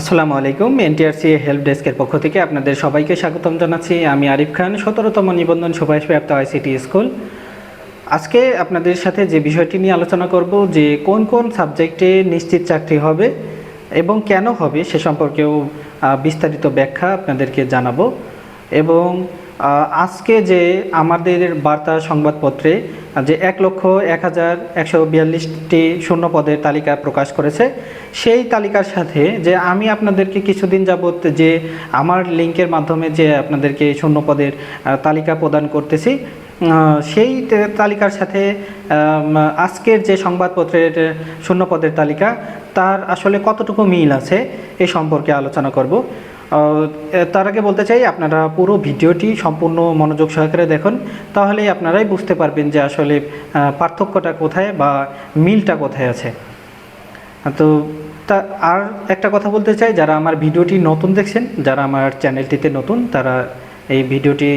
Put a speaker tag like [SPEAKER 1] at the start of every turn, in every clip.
[SPEAKER 1] আসসালামু আলাইকুম, NTRC help ডেস্কের পক্ষ থেকে আপনাদের সবাইকে স্বাগতম জানাচ্ছি। আমি আরিফ খান, সতেরোতম নিবন্ধন সুপারিশপ্রাপ্ত আইসিটি স্কুল। আজকে আপনাদের সাথে যে বিষয়টি নিয়ে আলোচনা করব, যে কোন কোন সাবজেক্টে নিশ্চিত চাকরি হবে এবং কেন হবে সে সম্পর্কেও বিস্তারিত ব্যাখ্যা আপনাদেরকে জানাব। এবং আজকে যে আমাদের বার্তা সংবাদপত্রে যে এক লক্ষ এক হাজার একশো বিয়াল্লিশটি শূন্য পদের তালিকা প্রকাশ করেছে, সেই তালিকার সাথে যে আমি আপনাদেরকে কিছুদিন যাবত যে আমার লিঙ্কের মাধ্যমে যে আপনাদেরকে শূন্য পদের তালিকা প্রদান করতেছি সেই তালিকার সাথে আজকের যে সংবাদপত্রের শূন্য পদের তালিকা, তার আসলে কতটুকু মিল আছে, এ সম্পর্কে আলোচনা করব। তার আগে বলতে চাই, আপনারা পুরো ভিডিওটি সম্পূর্ণ মনোযোগ সহকারে দেখুন, তাহলেই আপনারাই বুঝতে পারবেন যে আসলে পার্থক্যটা কোথায় বা মিলটা কোথায় আছে। তো, তা, আর একটা কথা বলতে চাই, যারা আমার ভিডিওটি নতুন দেখছেন, যারা আমার চ্যানেলটিতে নতুন, তারা এই ভিডিওটি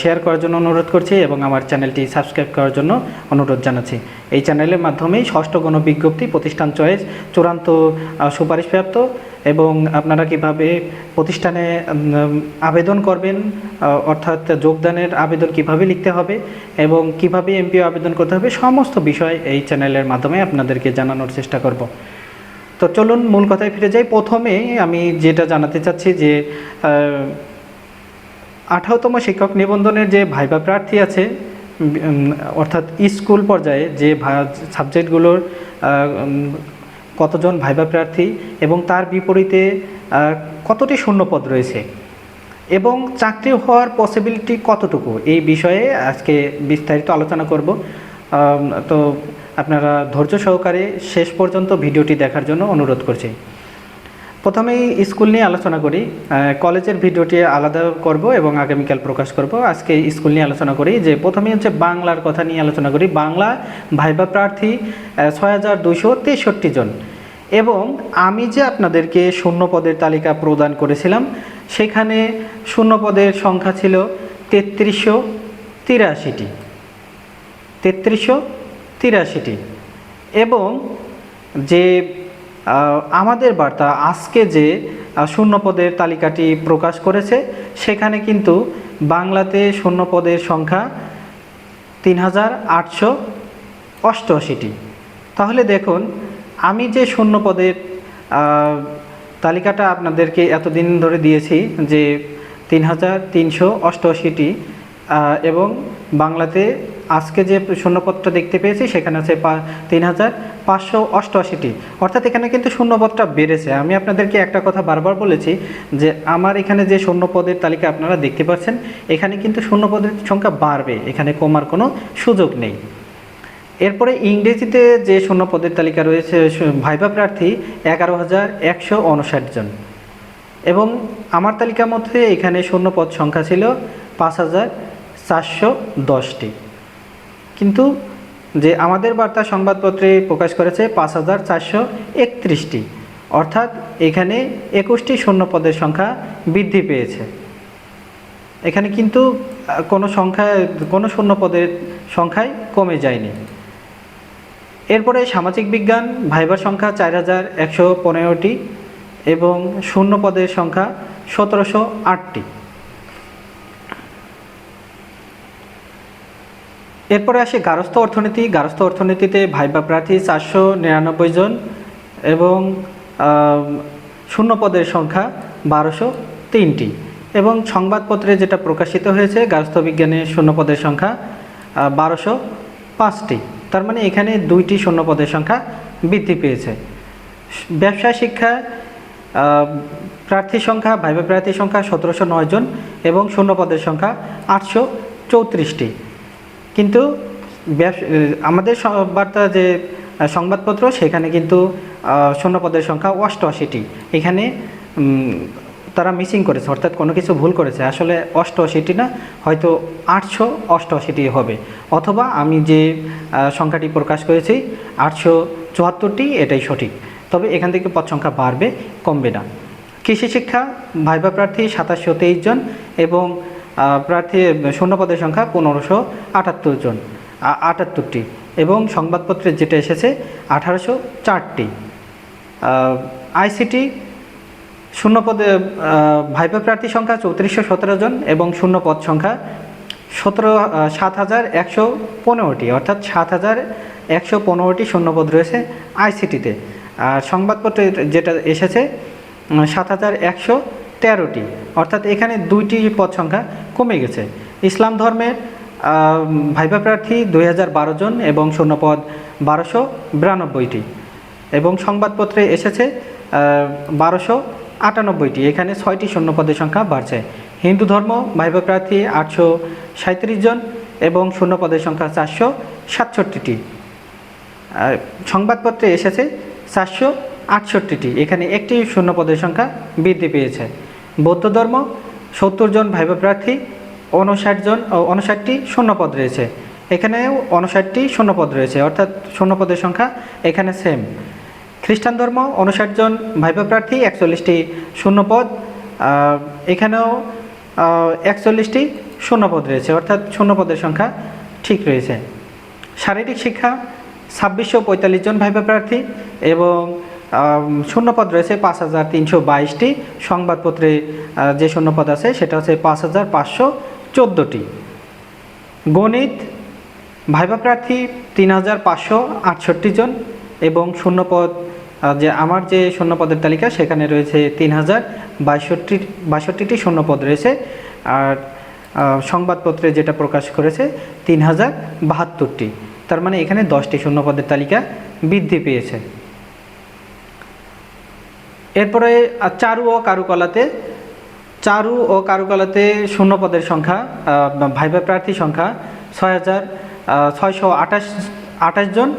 [SPEAKER 1] শেয়ার করার জন্য অনুরোধ করছি এবং আমার চ্যানেলটি সাবস্ক্রাইব করার জন্য অনুরোধ জানাচ্ছি। এই চ্যানেলের মাধ্যমেই ষষ্ঠ গণবিজ্ঞপ্তি, প্রতিষ্ঠান চয়েস চূড়ান্ত সুপারিশপ্রাপ্ত এবং আপনারা কীভাবে প্রতিষ্ঠানে আবেদন করবেন অর্থাৎ যোগদানের আবেদন কীভাবে লিখতে হবে এবং কীভাবে এমপিও আবেদন করতে হবে, সমস্ত বিষয় এই চ্যানেলের মাধ্যমে আপনাদেরকে জানানোর চেষ্টা করব। তো চলুন মূল কথায় ফিরে যাই। প্রথমে আমি যেটা জানাতে চাচ্ছি যে আঠারোতম শিক্ষক নিবন্ধনের যে ভাইবা প্রার্থী আছে অর্থাৎ স্কুল পর্যায়ে যে সাবজেক্টগুলোর কতজন ভাইবা প্রার্থী এবং তার বিপরীতে কতটি শূন্যপদ রয়েছে এবং চাকরি হওয়ার পসিবিলিটি কতটুকু? এই বিষয়ে আজকে বিস্তারিত আলোচনা করব। তো আপনারা ধৈর্য সহকারে শেষ পর্যন্ত ভিডিওটি দেখার জন্য অনুরোধ করছি। প্রথমেই স্কুল নিয়ে আলোচনা করি। কলেজের ভিডিওটি আলাদা করব এবং আগামীকাল প্রকাশ করব। আজকে স্কুল নিয়ে আলোচনা করি যে প্রথমেই হচ্ছে বাংলার কথা নিয়ে আলোচনা করি। বাংলা ভাইবা প্রার্থী ছয় হাজার দুশো তেষট্টি জন। এবং আমি যে আপনাদেরকে শূন্য পদের তালিকা প্রদান করেছিলাম, সেখানে শূন্য পদের সংখ্যা ছিল তেত্রিশশো তিরাশিটি। তেত্রিশশো তিরাশিটি। এবং যে আমাদের বার্তা আজকে যে শূন্যপদের তালিকাটি প্রকাশ করেছে, সেখানে কিন্তু বাংলাতে শূন্যপদের সংখ্যা তিন হাজার আটশো অষ্টআশিটি। তাহলে দেখুন, আমি যে শূন্যপদের তালিকাটা আপনাদেরকে এতদিন ধরে দিয়েছি যে তিন হাজার তিনশো অষ্টআশিটি এবং বাংলাতে আজকে যে শূন্যপদটা দেখতে পেয়েছি, সেখানে আছে তিন হাজার পাঁচশো অষ্টআশিটি। অর্থাৎ এখানে কিন্তু শূন্যপদটা বেড়েছে। আমি আপনাদেরকে একটা কথা বারবার বলেছি যে, আমার এখানে যে শূন্যপদের তালিকা আপনারা দেখতে পাচ্ছেন, এখানে কিন্তু শূন্যপদের সংখ্যা বাড়বে। এখানে কমার কোনো সুযোগ নেই। এরপরে ইংরেজিতে যে শূন্য তালিকা রয়েছে ভাইবা প্রার্থী এগারো হাজার একশো উনষাট জন। এবং আমার তালিকার মধ্যে এখানে শূন্য পদ সংখ্যা ছিল পাঁচ হাজার চারশো দশটি। কিন্তু যে আমাদের বার্তা সংবাদপত্রে প্রকাশ করেছে পাঁচ হাজার চারশো একত্রিশটি। অর্থাৎ এখানে একুশটি শূন্য পদের সংখ্যা বৃদ্ধি পেয়েছে। এখানে কিন্তু কোনো সংখ্যা, কোনো শূন্য পদের সংখ্যায় কমে যায়নি। এরপরে সামাজিক বিজ্ঞান, ভাইবার সংখ্যা চার হাজার একশো পনেরোটি এবং শূন্য পদের সংখ্যা সতেরোশো আটটি। এরপরে আসে গারস্থ অর্থনীতি। গারস্থ অর্থনীতিতে ভাইবা প্রার্থী চারশো নিরানব্বই জন এবং শূন্য পদের সংখ্যা বারোশো তিনটি। এবং সংবাদপত্রে যেটা প্রকাশিত হয়েছে, গারস্থ বিজ্ঞানে শূন্য পদের সংখ্যা বারোশো পাঁচটি। তার মানে এখানে দুইটি শূন্য পদের সংখ্যা বৃদ্ধি পেয়েছে। ব্যবসা, শিক্ষা প্রার্থী সংখ্যা, ভাইবা প্রার্থীর সংখ্যা সতেরোশো নয় জন এবং শূন্য পদের সংখ্যা আটশো চৌত্রিশটি। কিন্তু আমাদের বার্তা যে সংবাদপত্র সেখানে কিন্তু আহ, শূন্য পদের সংখ্যা অষ্টআশিটি। এখানে তারা মিসিং করেছে অর্থাৎ কোনো কিছু ভুল করেছে। আসলে অষ্টআশিটি না হয়তো আটশো অষ্টআশিটি হবে। অথবা আমি যে সংখ্যাটি প্রকাশ করেছি আটশো চুয়াত্তরটি এটাই সঠিক। তবে এখান থেকে পদ সংখ্যা বাড়বে কমবে না। কৃষি শিক্ষা ভাইবা প্রার্থী সাতাশশো তেইশ জন এবং প্রার্থী শূন্য পদের সংখ্যা পনেরোশো আটাত্তর জন আটাত্তরটি এবং সংবাদপত্রে যেটা এসেছে আঠারোশো চারটি। আইসিটি শূন্য পদে আহ, প্রার্থী সংখ্যা চৌত্রিশশো সতেরো জন এবং শূন্য পদ সংখ্যা সতেরো সাত হাজার একশো পনেরোটি অর্থাৎ সাত হাজার একশো পনেরোটি শূন্যপদ রয়েছে আইসিটিতে আর সংবাদপত্রে যেটা এসেছে সাত হাজার একশো তেরোটি, অর্থাৎ এখানে দুইটি পদ সংখ্যা কমে গেছে। ইসলাম ধর্মের ভাইবা প্রার্থী দুই হাজার বারো জন এবং শূন্যপদ বারোশো বিরানব্বইটি। এবং সংবাদপত্রে এসেছে বারোশো আটানব্বইটি। এখানে ছয়টি শূন্যপদের সংখ্যা বাড়ছে। হিন্দু ধর্ম ভাইবা প্রার্থী আটশো সাঁত্রিশ জন এবং শূন্যপদের সংখ্যা চারশো সাতষট্টিটি। সংবাদপত্রে এসেছে, চারশো আটষট্টিটি। এখানে একটি শূন্যপদের সংখ্যা বৃদ্ধি পেয়েছে। বৌদ্ধ ধর্ম, সত্তর জন ভাইবা প্রার্থী, উনষাট জন উনষাটটি শূন্যপদ রয়েছে। এখানেও উনষাটটি শূন্যপদ রয়েছে, অর্থাৎ শূন্যপদের সংখ্যা এখানে সেম খ্রিস্টান ধর্ম, উনষাট জন ভাইবা প্রার্থী, একচল্লিশটি শূন্যপদ এখানেও একচল্লিশটি শূন্যপদ রয়েছে, অর্থাৎ শূন্যপদের সংখ্যা ঠিক রয়েছে। শারীরিক শিক্ষা, ছাব্বিশশো পঁয়তাল্লিশ জন ভাইবা প্রার্থী এবং শূন্যপদ রয়েছে পাঁচ হাজার তিনশো বাইশটি। সংবাদপত্রে যে শূন্যপদ আছে সেটা হচ্ছে পাঁচ হাজার পাঁচশো চোদ্দোটি। গণিত ভাইবা প্রার্থী তিন হাজার পাঁচশো আটষট্টি জন এবং শূন্যপদ যে আমার যে শূন্যপদের তালিকা সেখানে রয়েছে তিন হাজার বাষট্টি বাষট্টিটি শূন্যপদ রয়েছে। আর সংবাদপত্রে যেটা প্রকাশ করেছে তিন হাজার বাহাত্তরটি। তার মানে এখানে দশটি শূন্যপদের তালিকা বৃদ্ধি পেয়েছে। এরপরে চারু ও কারুকলাতে, চারু ও কারুকলাতে শূন্য পদের সংখ্যা ভাইবা প্রার্থী সংখ্যা ছয় হাজার ছয়শো আঠাশ আঠাশ জন।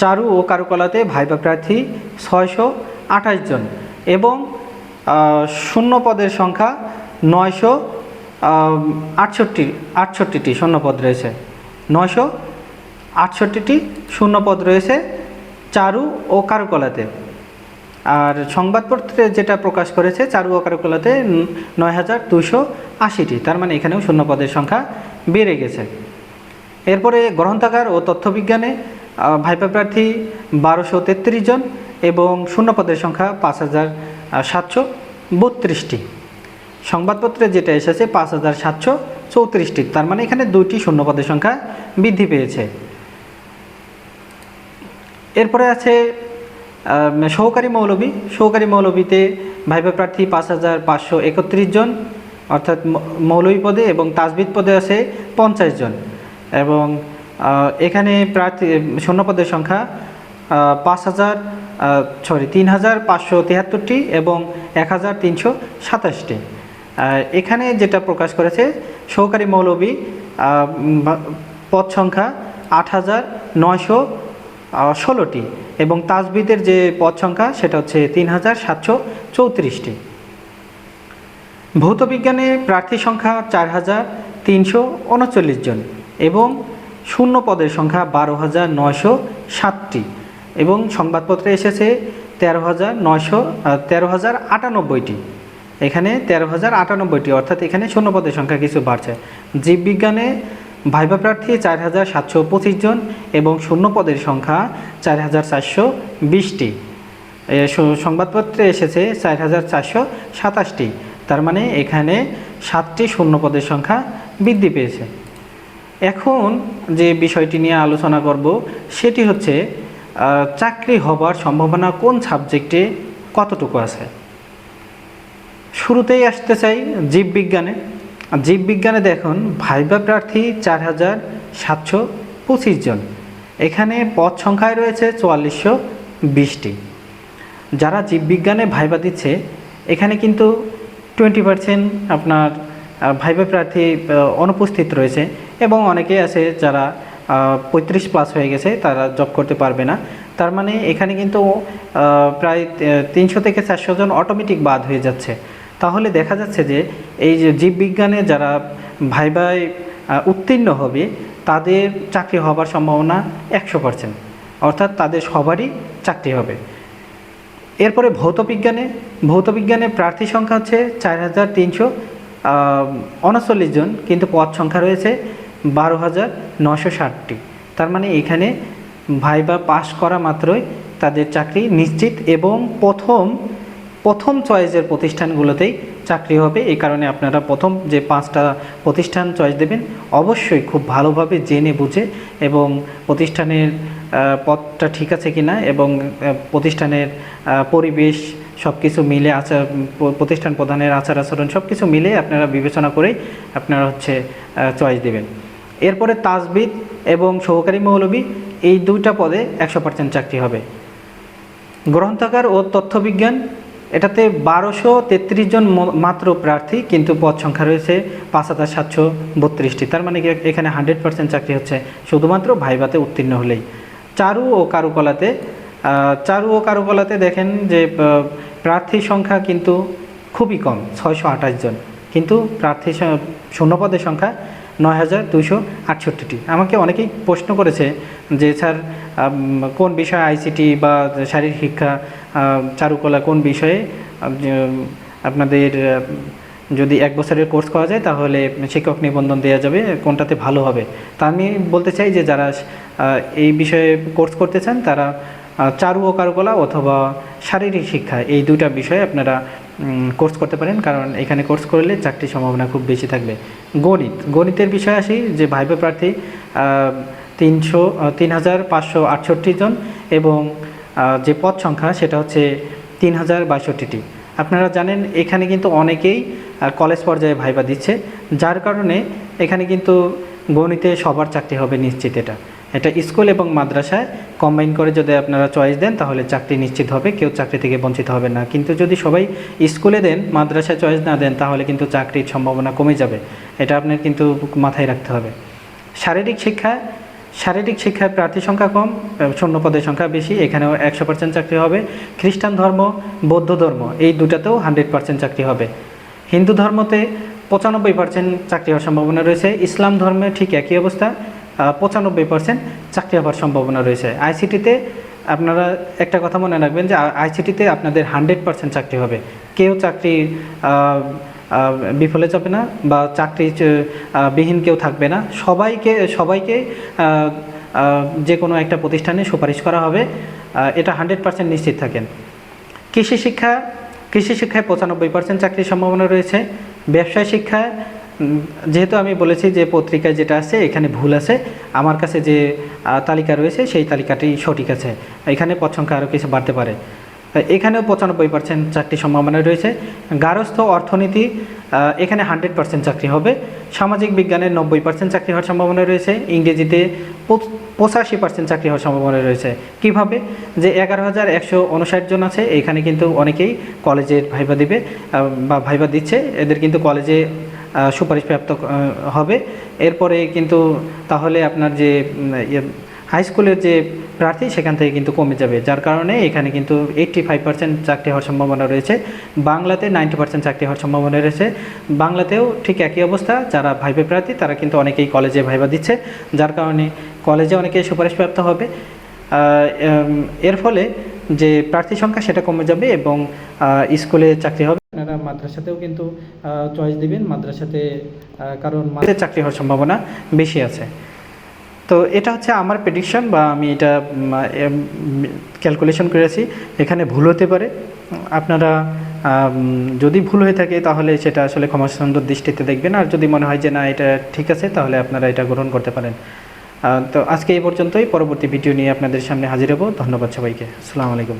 [SPEAKER 1] চারু ও কারুকলাতে ভাইভা প্রার্থী ছয়শো আঠাশ জন এবং শূন্য পদের সংখ্যা নয়শো আটষট্টি, আটষট্টিটি শূন্যপদ রয়েছে। নয়শো আটষট্টিটি শূন্যপদ রয়েছে চারু ও কারুকলাতে। আর সংবাদপত্রে যেটা প্রকাশ করেছে চারু ও কারুকলাতে ন- নয় হাজার দুশো আশিটি, তার মানে এখানেও শূন্যপদের সংখ্যা বেড়ে গেছে। এরপরে গ্রন্থাগার ও তথ্যবিজ্ঞানে ভাইপা প্রার্থী বারোশো তেত্রিশ জন এবং শূন্যপদের সংখ্যা পাঁচ হাজার সাতশো বত্রিশটি। সংবাদপত্রে যেটা এসেছে পাঁচ হাজার সাতশো চৌত্রিশটি, তার মানে এখানে দুইটি শূন্যপদের সংখ্যা বৃদ্ধি পেয়েছে। এরপরে আছে সহকারী মৌলবী সহকারী মৌলবীতে ভাইবা প্রার্থী পাঁচ হাজার পাঁচশো একত্রিশ জন, অর্থাৎ ম- মৌলবী পদে এবং তাজবিদ পদে আছে পঞ্চাশ জন। এবং এখানে প্রার্থী, শূন্যপদের সংখ্যা পাঁচ হাজার সরি তিন হাজার পাঁচশো তিয়াত্তরটি এবং এক হাজার তিনশো সাতাশটি। এখানে যেটা প্রকাশ করেছে, সহকারী বা- পদ সংখ্যা আট হাজার নয়শো ষোলোটি। এবং তাজবিদের যে পদ সংখ্যা, সেটা হচ্ছে তিন হাজার সাতশো চৌত্রিশটি। ভৌতবিজ্ঞানে প্রার্থী সংখ্যা চার হাজার তিনশো উনচল্লিশ জন এবং শূন্য পদের সংখ্যা বারো হাজার নয়শো সাতটি এবং সংবাদপত্রে এসেছে তেরো হাজার নয়শো তেরো হাজার আটানব্বইটি। এখানে তেরো হাজার আটানব্বইটি, অর্থাৎ এখানে শূন্য পদের সংখ্যা কিছু বাড়ছে। জীববিজ্ঞানে ভাইবা প্রার্থী চার হাজার সাতশো পঁচিশ জন এবং শূন্য পদের সংখ্যা চার হাজার চারশো বিশটি। সংবাদপত্রে এসেছে চার হাজার চারশো সাতাশটি। তার মানে এখানে সাতটি শূন্য পদের সংখ্যা বৃদ্ধি পেয়েছে। এখন যে বিষয়টি নিয়ে আলোচনা করব, সেটি হচ্ছে চাকরি হবার সম্ভাবনা কোন সাবজেক্টে কতটুকু আছে? শুরুতেই আসতে চাই জীববিজ্ঞানে। জীববিজ্ঞানে দেখুন ভাইবা প্রার্থী চার হাজার সাতশো পঁচিশ জন। এখানে পদ সংখ্যায় রয়েছে চুয়াল্লিশশো বিশটি। যারা জীববিজ্ঞানে ভাইবা দিচ্ছে, এখানে কিন্তু টোয়েন্টি পার্সেন্ট আপনার ভাইবা প্রার্থী অনুপস্থিত রয়েছে এবং অনেকেই আছে যারা পঁয়ত্রিশ প্লাস হয়ে গেছে, তারা জব করতে পারবে না। তার মানে এখানে কিন্তু প্রায় তিনশো থেকে চারশো জন অটোমেটিক বাদ হয়ে যাচ্ছে। তাহলে দেখা যাচ্ছে যে এই যে জীববিজ্ঞানে যারা ভাইবায় আহ, উত্তীর্ণ হবে তাদের চাকরি হবার সম্ভাবনা একশো পার্সেন্ট অর্থাৎ তাদের সবারই চাকরি হবে। এরপরে ভৌতবিজ্ঞানে ভৌতবিজ্ঞানে প্রার্থী সংখ্যা হচ্ছে চার হাজার তিনশো উনচল্লিশ জন কিন্তু পদ সংখ্যা রয়েছে বারো হাজার নশো ষাটটি। তার মানে এখানে ভাইবা পাস করা মাত্রই তাদের চাকরি নিশ্চিত এবং প্রথম প্রথম চয়েসের প্রতিষ্ঠানগুলোতেই চাকরি হবে। এই কারণে আপনারা প্রথম যে পাঁচটা প্রতিষ্ঠান চয়েস দেবেন, অবশ্যই খুব ভালোভাবে জেনে বুঝে এবং প্রতিষ্ঠানের পথটা ঠিক আছে কিনা এবং প্রতিষ্ঠানের পরিবেশ সব কিছু মিলে আচার প্রতিষ্ঠান প্রধানের আচার আচরণ সব কিছু মিলে আপনারা বিবেচনা করেই আপনারা হচ্ছে চয়েস দেবেন। এরপরে তাজবিদ এবং সহকারী মৌলবী, এই দুইটা পদে একশো পার্সেন্ট চাকরি হবে। গ্রন্থাগার ও তথ্যবিজ্ঞান এটাতে বারোশো তেত্রিশ জন মাত্র প্রার্থী, কিন্তু পদ সংখ্যা রয়েছে পাঁচ হাজার সাতশো বত্রিশটি। তার মানে কি এখানে হান্ড্রেড পার্সেন্ট চাকরি হচ্ছে। শুধুমাত্র ভাইভাতে উত্তীর্ণ হলেই। চারু ও কারুকলাতে চারু ও কারুকলাতে দেখেন যে প্রার্থীর সংখ্যা কিন্তু খুবই কম, ছয়শো আঠাশ জন। কিন্তু প্রার্থী শূন্যপদের সংখ্যা নয় হাজার দুইশো আটষট্টিটি। আমাকে অনেকেই প্রশ্ন করেছে যে, স্যার কোন বিষয়ে আইসিটি বা শারীরিক শিক্ষা চারুকলা কোন বিষয়ে আপনাদের যদি এক বছরের কোর্স করা যায় তাহলে শিক্ষক নিবন্ধন দেওয়া যাবে, কোনটাতে ভালো হবে? তা আমি বলতে চাই যে, যারা এই বিষয়ে কোর্স করতে চান তারা চারু ও কারুকলা অথবা শারীরিক শিক্ষা এই দুটা বিষয়ে আপনারা কোর্স করতে পারেন, কারণ এখানে কোর্স করলে চাকরির সম্ভাবনা খুব বেশি থাকবে। গণিত, গণিতের বিষয়ে আসি, যে ভাইবা প্রার্থী তিনশো তিন হাজার পাঁচশো আটষট্টি জন এবং যে পদ সংখ্যা সেটা হচ্ছে তিন হাজার বাষট্টিটি আপনারা জানেন এখানে কিন্তু অনেকেই কলেজ পর্যায়ে ভাইবা দিচ্ছে, যার কারণে এখানে কিন্তু গণিতে সবার চাকরি হবে নিশ্চিত এটা। এটা স্কুল এবং মাদ্রাসায় কম্বাইন করে যদি আপনারা চয়েস দেন, তাহলে চাকরি নিশ্চিত হবে, কেউ চাকরি থেকে বঞ্চিত হবে না। কিন্তু যদি সবাই স্কুলে দেন, মাদ্রাসায় চয়েস না দেন, তাহলে কিন্তু চাকরির সম্ভাবনা কমে যাবে। এটা আপনার কিন্তু মাথায় রাখতে হবে। শারীরিক শিক্ষা, শারীরিক শিক্ষায় প্রার্থী সংখ্যা কম শূন্য পদের সংখ্যা বেশি, এখানেও একশো পার্সেন্ট চাকরি হবে। খ্রিস্টান ধর্ম, বৌদ্ধ ধর্ম, এই দুটাতেও হান্ড্রেড পার্সেন্ট চাকরি হবে। হিন্দু ধর্মতে পঁচানব্বই পার্সেন্ট চাকরি হওয়ার সম্ভাবনা রয়েছে। ইসলাম ধর্মে ঠিক একই অবস্থা। পঁচানব্বই পার্সেন্ট চাকরি হওয়ার সম্ভাবনা রয়েছে। আইসিটিতে আপনারা একটা কথা মনে রাখবেন যে আইসিটিতে আপনাদের হান্ড্রেড পার্সেন্ট চাকরি হবে। কেউ চাকরি বিফলে যাবে না বা চাকরি বিহীন কেউ থাকবে না। সবাইকে সবাইকে যে কোনো একটা প্রতিষ্ঠানে সুপারিশ করা হবে। এটা হান্ড্রেড পার্সেন্ট নিশ্চিত থাকেন। কৃষি শিক্ষা, কৃষি শিক্ষায় পঁচানব্বই পার্সেন্ট চাকরির সম্ভাবনা রয়েছে। ব্যবসায় শিক্ষায় যেহেতু আমি বলেছি যে পত্রিকায় যেটা আছে, এখানে ভুল আছে, আমার কাছে যে তালিকা রয়েছে, সেই তালিকাটি সঠিক আছে। এখানে পদ সংখ্যা আরও কিছু বাড়তে পারে। এখানেও পঁচানব্বই পার্সেন্ট চাকরির সম্ভাবনা রয়েছে। গারস্থ অর্থনীতি এখানে হান্ড্রেড পার্সেন্ট চাকরি হবে। সামাজিক বিজ্ঞানের নব্বই পার্সেন্ট চাকরি হওয়ার সম্ভাবনা রয়েছে। ইংরেজিতে পঁচাশি পার্সেন্ট চাকরি হওয়ার সম্ভাবনা রয়েছে। কীভাবে? যে এগারো হাজার একশো উনষাট জন আছে, এখানে কিন্তু অনেকেই কলেজের ভাইবা দিবে বা ভাইবা দিচ্ছে। এদের কিন্তু কলেজে সুপারিশপ্রাপ্ত হবে। এরপরে কিন্তু তাহলে আপনার যে হাই স্কুলের যে প্রার্থী সেখান থেকে কিন্তু কমে যাবে। যার কারণে এখানে কিন্তু এইট্টি ফাইভ পার্সেন্ট চাকরি হওয়ার সম্ভাবনা রয়েছে। বাংলাতে নাইনটি পার্সেন্ট চাকরি হওয়ার সম্ভাবনা রয়েছে। বাংলাতেও ঠিক একই অবস্থা। যারা ভাইবে প্রার্থী, তারা কিন্তু অনেকেই কলেজে ভাইবা দিচ্ছে। যার কারণে কলেজে অনেকেই সুপারিশপ্রাপ্ত হবে। এর ফলে যে প্রার্থী সংখ্যা সেটা কমে যাবে এবং স্কুলে চাকরি হবে। আপনারা মাদ্রাসাতেও কিন্তু চয়েস দিবেন। মাদ্রাসাতে কারণ চাকরি হওয়ার সম্ভাবনা বেশি আছে। তো এটা হচ্ছে আমার প্রেডিকশন বা আমি এটা ক্যালকুলেশন করেছি। এখানে ভুল হতে পারে। আপনারা যদি ভুল হয়ে থাকে তাহলে সেটা আসলে ক্ষমাসুন্দর দৃষ্টিতে দেখবেন। আর যদি মনে হয় যে না, এটা ঠিক আছে, তাহলে আপনারা এটা গ্রহণ করতে পারেন। তো আজকে এই পর্যন্তই। পরবর্তী ভিডিও নিয়ে আপনাদের সামনে হাজির হব। ধন্যবাদ সবাইকে। আসসালামু আলাইকুম।